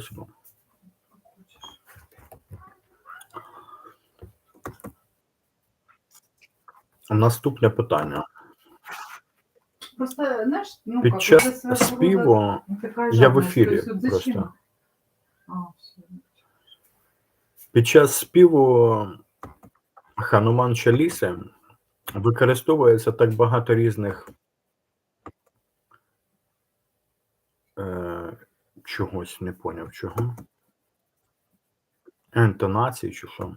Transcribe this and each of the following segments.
Спасибо. Наступне питання. Просто, знаешь, ну, Під час співу я в ефірі просто. Під час співу Хануман Чаліси використовується так багато різних е, чогось, не поняв чого. Інтонації чи що.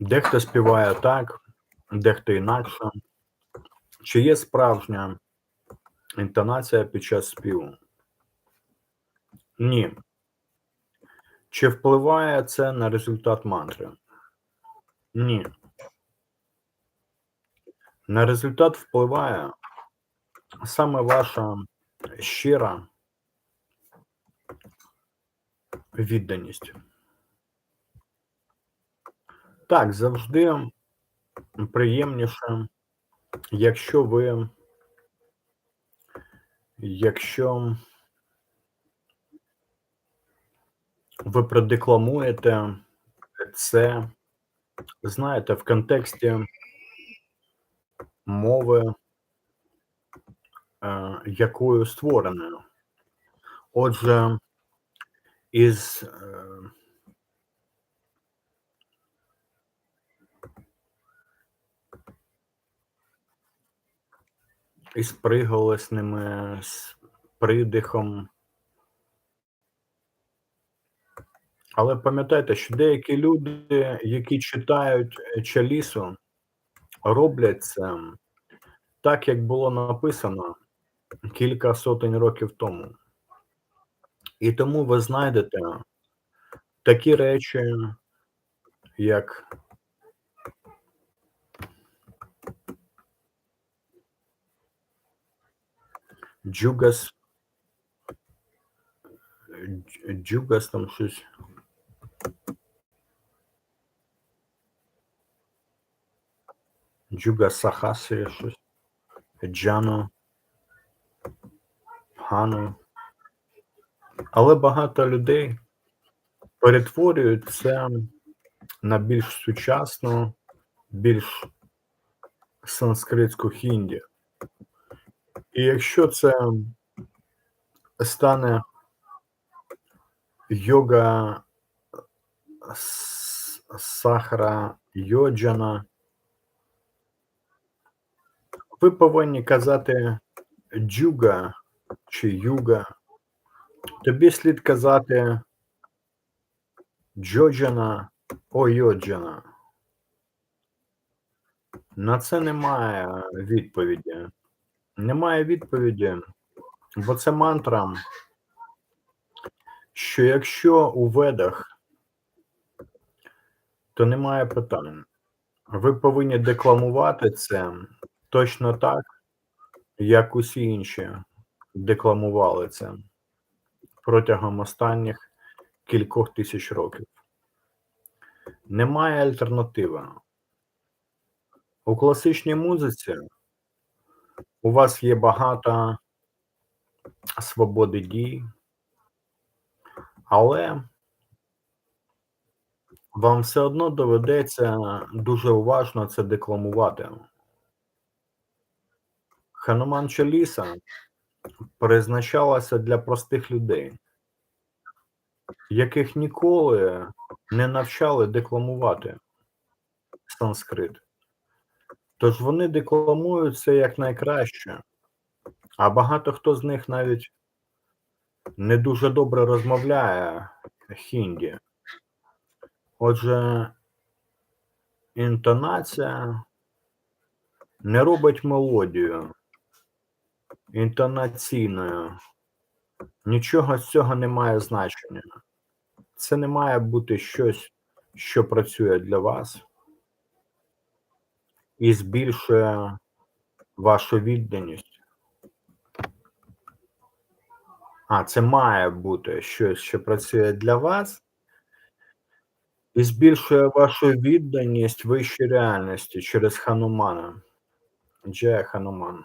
Дехто співає так, дехто інакше. Чи є справжня інтонація під час співу? Ні. Чи впливає це на результат мантри? Ні. На результат впливає саме ваша щира відданість. Так, завжди приємніше, якщо ви, якщо ви продекламуєте це, знаєте, в контексті мови, якою створеною. Отже, із е, із приголосними, з придихом. Але пам'ятайте, що деякі люди, які читають е, чалісу, роблять це так, як було написано кілька сотень років тому. І тому ви знайдете такі речі, як Джугас, Дж- Джугас там щось. Джуга Сахаси щось. Джано. Хану. Але багато людей перетворюють це на більш сучасну, більш санскритську хінді. І якщо це стане йога сахара йоджана, ви повинні казати джуга чи юга. Тобі слід казати Джоджана Ойоджана. На це немає відповіді. Немає відповіді, бо це мантра, що якщо у ведах, то немає питань. Ви повинні декламувати це точно так, як усі інші декламували це протягом останніх кількох тисяч років. Немає альтернативи. У класичній музиці у вас є багато свободи дій, але вам все одно доведеться дуже уважно це декламувати. Хануман Чаліса призначалася для простих людей, яких ніколи не навчали декламувати санскрит. Тож вони декламують це як найкраще, а багато хто з них навіть не дуже добре розмовляє хінді. Отже, інтонація не робить мелодію інтонаційною. Нічого з цього не має значення. Це не має бути щось, що працює для вас і збільшує вашу відданість. А, це має бути щось, що працює для вас і збільшує вашу відданість вищій реальності через Ханумана. Джея Хануман.